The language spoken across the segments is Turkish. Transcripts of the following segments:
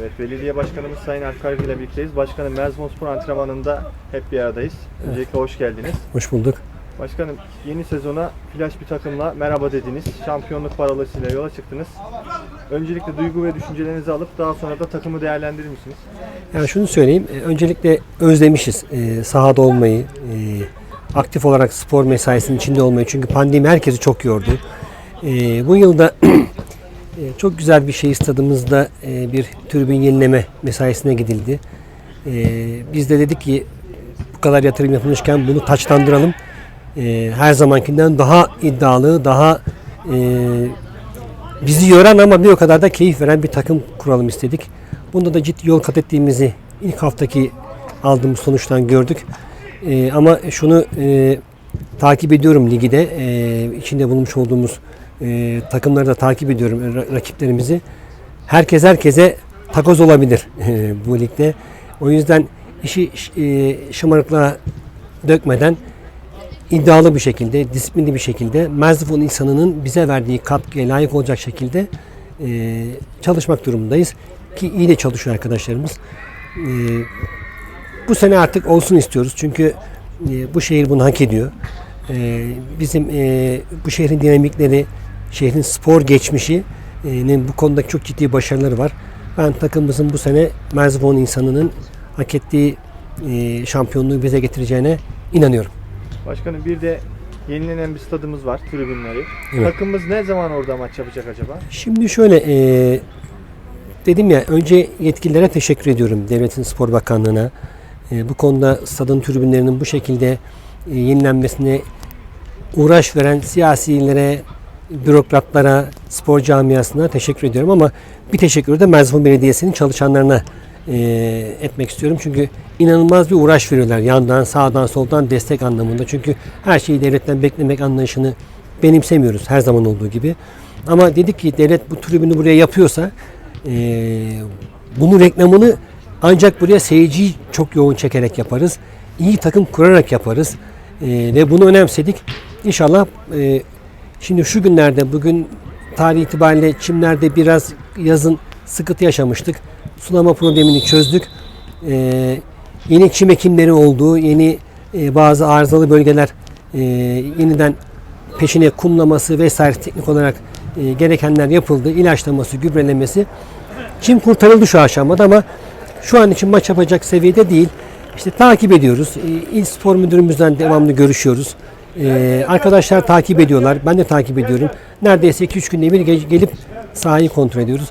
Evet, belediye başkanımız Sayın Alkayr ile birlikteyiz. Başkanım Merzbonspor antrenmanında hep bir aradayız. Öncelikle hoş geldiniz. Hoş bulduk. Başkanım yeni sezona flash bir takımla merhaba dediniz. Şampiyonluk parolasıyla yola çıktınız. Öncelikle duygu ve düşüncelerinizi alıp daha sonra da takımı değerlendirir misiniz? Yani şunu söyleyeyim. e, Öncelikle özlemişiz e, sahada olmayı, e, aktif olarak spor mesaisinin içinde olmayı. Çünkü pandemi herkesi çok yordu. E, bu yılda çok güzel bir şey stadımızda e, bir tribün yenileme mesaisine gidildi. E, biz de dedik ki bu kadar yatırım yapılmışken bunu taçlandıralım. E, her zamankinden daha iddialı, daha e, bizi yoran ama bir o kadar da keyif veren bir takım kuralım istedik. Bunda da ciddi yol kat ettiğimizi ilk haftaki aldığımız sonuçtan gördük. Ee, ama şunu e, takip ediyorum ligde. E, içinde bulunmuş olduğumuz e, takımları da takip ediyorum ra- rakiplerimizi. Herkes herkese takoz olabilir e, bu ligde. O yüzden işi e, şımarıklığa dökmeden iddialı bir şekilde, disiplinli bir şekilde Merzifon insanının bize verdiği katkıya layık olacak şekilde e, çalışmak durumundayız. Ki iyi de çalışıyor arkadaşlarımız. E, bu sene artık olsun istiyoruz. Çünkü e, bu şehir bunu hak ediyor. E, bizim e, bu şehrin dinamikleri, şehrin spor geçmişinin bu konuda çok ciddi başarıları var. Ben takımımızın bu sene Merzifon insanının hak ettiği e, şampiyonluğu bize getireceğine inanıyorum. Başkanım bir de yenilenen bir stadımız var, tribünleri. Evet. Takımımız ne zaman orada maç yapacak acaba? Şimdi şöyle e, dedim ya önce yetkililere teşekkür ediyorum devletin spor bakanlığına. E, bu konuda stadın tribünlerinin bu şekilde e, yenilenmesine uğraş veren siyasilere, bürokratlara, spor camiasına teşekkür ediyorum ama bir teşekkür de Merzifon Belediyesi'nin çalışanlarına e, etmek istiyorum. Çünkü inanılmaz bir uğraş veriyorlar yandan, sağdan, soldan destek anlamında. Çünkü her şeyi devletten beklemek anlayışını benimsemiyoruz her zaman olduğu gibi. Ama dedik ki devlet bu tribünü buraya yapıyorsa e, bunun reklamını ancak buraya seyirciyi çok yoğun çekerek yaparız. İyi takım kurarak yaparız. E, ve bunu önemsedik. İnşallah e, şimdi şu günlerde bugün tarih itibariyle çimlerde biraz yazın sıkıntı yaşamıştık. Sulama problemini çözdük. E, yeni çim ekimleri olduğu, yeni e, bazı arızalı bölgeler e, yeniden peşine kumlaması vesaire teknik olarak e, gerekenler yapıldı. İlaçlaması, gübrelemesi. Çim kurtarıldı şu aşamada ama şu an için maç yapacak seviyede değil. İşte takip ediyoruz. E, İl Spor Müdürümüzden devamlı görüşüyoruz. E, arkadaşlar takip ediyorlar. Ben de takip ediyorum. Neredeyse 2-3 günde bir ge- gelip sahayı kontrol ediyoruz.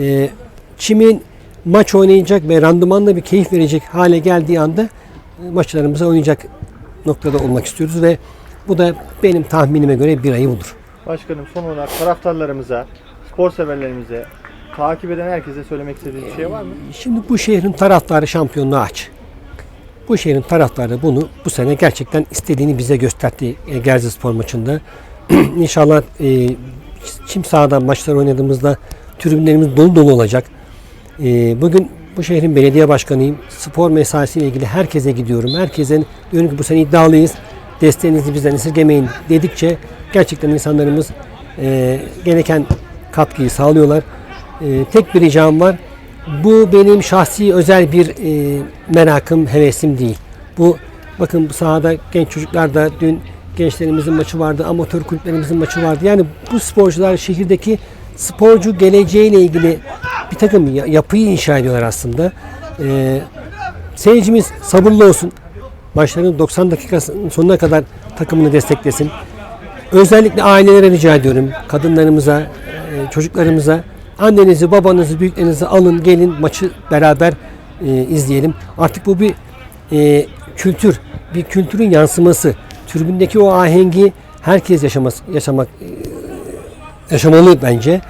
E, çimin maç oynayacak ve randımanla bir keyif verecek hale geldiği anda e, maçlarımıza oynayacak noktada olmak istiyoruz ve bu da benim tahminime göre bir ayı bulur. Başkanım son olarak taraftarlarımıza, spor severlerimize, takip eden herkese söylemek istediğiniz bir şey var mı? Şimdi bu şehrin taraftarı şampiyonluğu aç. Bu şehrin taraftarı bunu bu sene gerçekten istediğini bize gösterdi e, Gerze Spor maçında. İnşallah e, çim sahada maçlar oynadığımızda tribünlerimiz dolu dolu olacak. E, bugün bu şehrin belediye başkanıyım. Spor mesaisiyle ilgili herkese gidiyorum. Herkese diyorum ki bu sene iddialıyız. Desteğinizi bizden esirgemeyin dedikçe gerçekten insanlarımız e, gereken katkıyı sağlıyorlar. E, tek bir ricam var. Bu benim şahsi özel bir e, merakım, hevesim değil. Bu bakın bu sahada genç çocuklar da dün gençlerimizin maçı vardı, amatör kulüplerimizin maçı vardı. Yani bu sporcular şehirdeki sporcu geleceğiyle ilgili bir takım ya- yapıyı inşa ediyorlar aslında. E, seyircimiz sabırlı olsun. Maçların 90 dakikasının sonuna kadar takımını desteklesin. Özellikle ailelere rica ediyorum. Kadınlarımıza, e, çocuklarımıza annenizi, babanızı, büyüklerinizi alın, gelin maçı beraber e, izleyelim. Artık bu bir e, kültür, bir kültürün yansıması. Tribündeki o ahengi herkes yaşaması, yaşamak e, yaşamalı bence.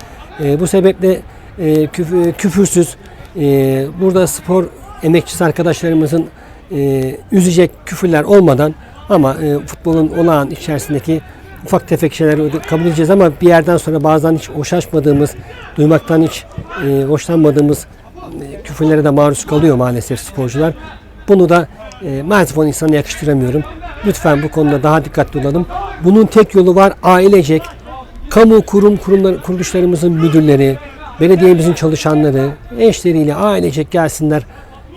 E, bu sebeple e, küf- e, küfürsüz, e, burada spor emekçisi arkadaşlarımızın e, üzecek küfürler olmadan ama e, futbolun olağan içerisindeki ufak tefek şeyleri kabul edeceğiz ama bir yerden sonra bazen hiç hoşlaşmadığımız, duymaktan hiç e, hoşlanmadığımız e, küfürlere de maruz kalıyor maalesef sporcular. Bunu da e, maalesef o insana yakıştıramıyorum. Lütfen bu konuda daha dikkatli olalım. Bunun tek yolu var ailecek, kamu kurum kurumlar, kuruluşlarımızın müdürleri, belediyemizin çalışanları eşleriyle ailecek gelsinler.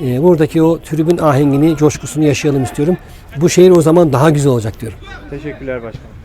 E, buradaki o tribün ahengini, coşkusunu yaşayalım istiyorum. Bu şehir o zaman daha güzel olacak diyorum. Teşekkürler başkanım.